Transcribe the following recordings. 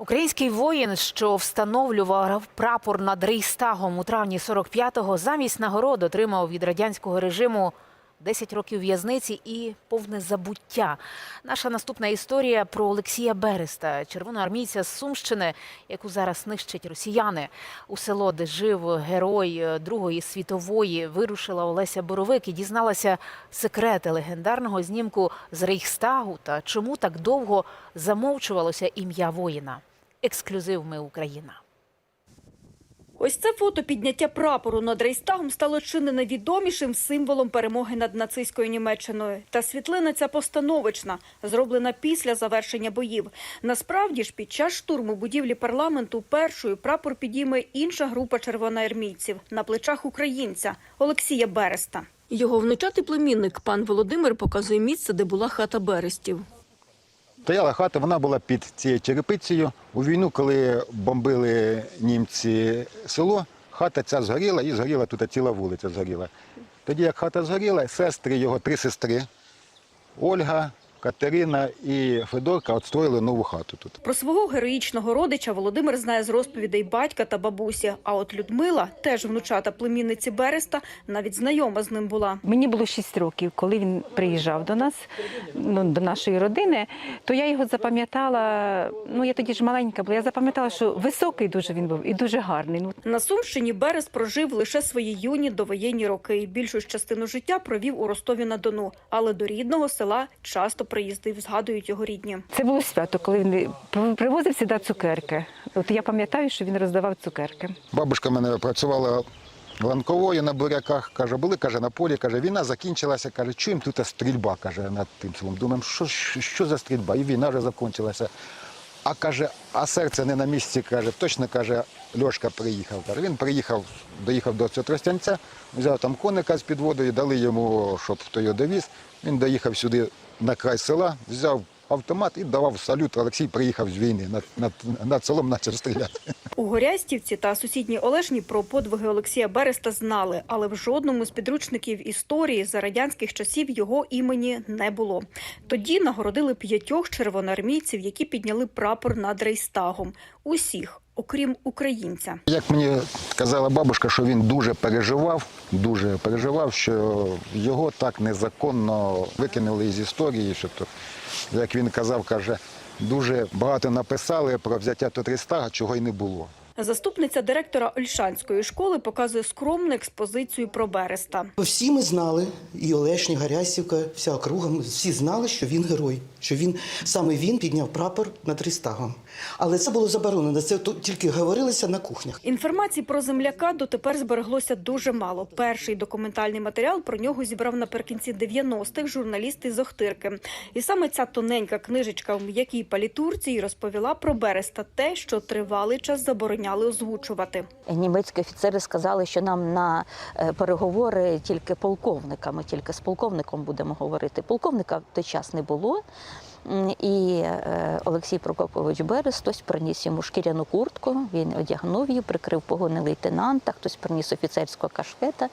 Український воїн, що встановлював прапор над Рейхстагом у травні 45-го, замість нагород отримав від радянського режиму 10 років в'язниці і повне забуття. Наша наступна історія про Олексія Береста, червоноармійця з Сумщини, яку зараз нищать росіяни. У село, де жив герой Другої світової, вирушила Олеся Боровик і дізналася секрети легендарного знімку з Рейхстагу та чому так довго замовчувалося ім'я воїна. Ексклюзив ми Україна. Ось це фото підняття прапору над Рейстагом стало чи не найвідомішим символом перемоги над нацистською Німеччиною. Та світлина ця постановочна, зроблена після завершення боїв. Насправді ж, під час штурму будівлі парламенту першою прапор підійме інша група червоноармійців на плечах українця Олексія Береста. Його внучатий племінник пан Володимир показує місце, де була хата Берестів. Стояла хата, вона була під цією черепицею. У війну, коли бомбили німці село, хата ця згоріла і згоріла тут ціла вулиця згоріла. Тоді, як хата згоріла, сестри його, три сестри Ольга, Катерина і Федорка отстроїли нову хату тут. Про свого героїчного родича Володимир знає з розповідей батька та бабусі. А от Людмила, теж внучата племінниці Береста, навіть знайома з ним була. Мені було 6 років, коли він приїжджав до нас, ну, до нашої родини, то я його запам'ятала. Ну я тоді ж маленька була. Я запам'ятала, що високий дуже він був і дуже гарний. Ну На Сумщині Берест прожив лише свої юні довоєнні роки. Більшу частину життя провів у Ростові на Дону, але до рідного села часто приїздив, згадують його рідні. це було свято, коли він привозив сюди цукерки. От я пам'ятаю, що він роздавав цукерки. Бабушка мене працювала ланковою на буряках, каже, були каже, на полі, каже, війна закінчилася, каже, чуємо тут стрільба каже, над тим селом. Думаємо, що, що, що за стрільба? І війна вже закінчилася. А каже, а серце не на місці, каже, точно каже, Льошка приїхав. Каже, він приїхав, доїхав до цього Тростянця, взяв там коника з підводою, дали йому, щоб хто його довіз. Він доїхав сюди на край села, взяв автомат і давав салют. Олексій приїхав з війни, над, над, над селом почав стріляти. У Горястівці та сусідній Олешні про подвиги Олексія Береста знали, але в жодному з підручників історії за радянських часів його імені не було. Тоді нагородили п'ятьох червоноармійців, які підняли прапор над Рейстагом. Усіх, окрім українця. Як мені казала бабушка, що він дуже переживав, дуже переживав, що його так незаконно викинули із історії. Що то, як він казав, каже, дуже багато написали про взяття Тотрістага, чого й не було. Заступниця директора Ольшанської школи показує скромну експозицію про Береста. Всі ми знали, і Олешня, Гарясівка, вся округа, всі знали, що він герой, що він саме він підняв прапор над Рістагом. Але це було заборонено. Це тут тільки говорилося на кухнях. Інформації про земляка дотепер збереглося дуже мало. Перший документальний матеріал про нього зібрав наприкінці 90-х журналіст із Охтирки. І саме ця тоненька книжечка в м'якій палітурці й розповіла про Береста те, що тривалий час забороняли озвучувати. Німецькі офіцери сказали, що нам на е, переговори тільки полковниками, тільки з полковником будемо говорити. Полковника в той час не було. І е, Олексій Прокопович Берест, хтось приніс йому шкіряну куртку, він одягнув її, прикрив погони лейтенанта, хтось приніс офіцерського кашкета,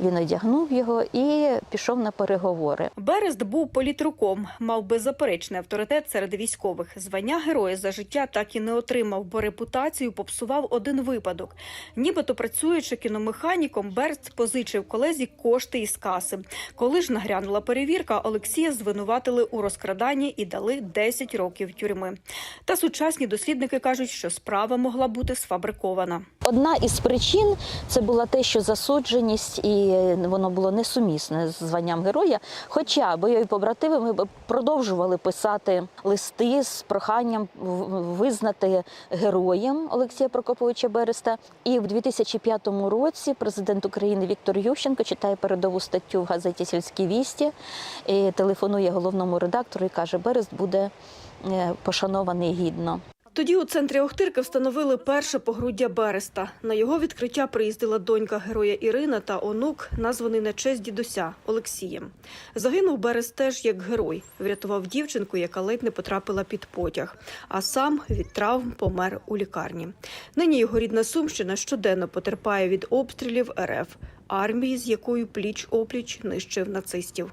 він одягнув його і пішов на переговори. Берест був політруком, мав беззаперечний авторитет серед військових. Звання героя за життя так і не отримав, бо репутацію попсував один випадок. Нібито працюючи кіномеханіком, Берст позичив колезі кошти із каси. Коли ж нагрянула перевірка, Олексія звинуватили у розкраданні і дали 10 років тюрми. Та сучасні дослідники кажуть, що справа могла бути сфабрикована. Одна із причин це була те, що засудженість і воно було несумісне з званням героя. Хоча бойові побратими ми продовжували писати листи з проханням визнати героєм Олексія Прокоповича Береста. І в 2005 році президент України Віктор Ющенко читає передову статтю в газеті Сільські вісті, і телефонує головному редактору і каже: Берест буде е, пошанований гідно. Тоді у центрі Охтирки встановили перше погруддя Береста. На його відкриття приїздила донька героя Ірина та онук, названий на честь дідуся Олексієм. Загинув Берест теж як герой. Врятував дівчинку, яка ледь не потрапила під потяг. А сам від травм помер у лікарні. Нині його рідна Сумщина щоденно потерпає від обстрілів РФ, армії, з якою пліч-опліч нищив нацистів.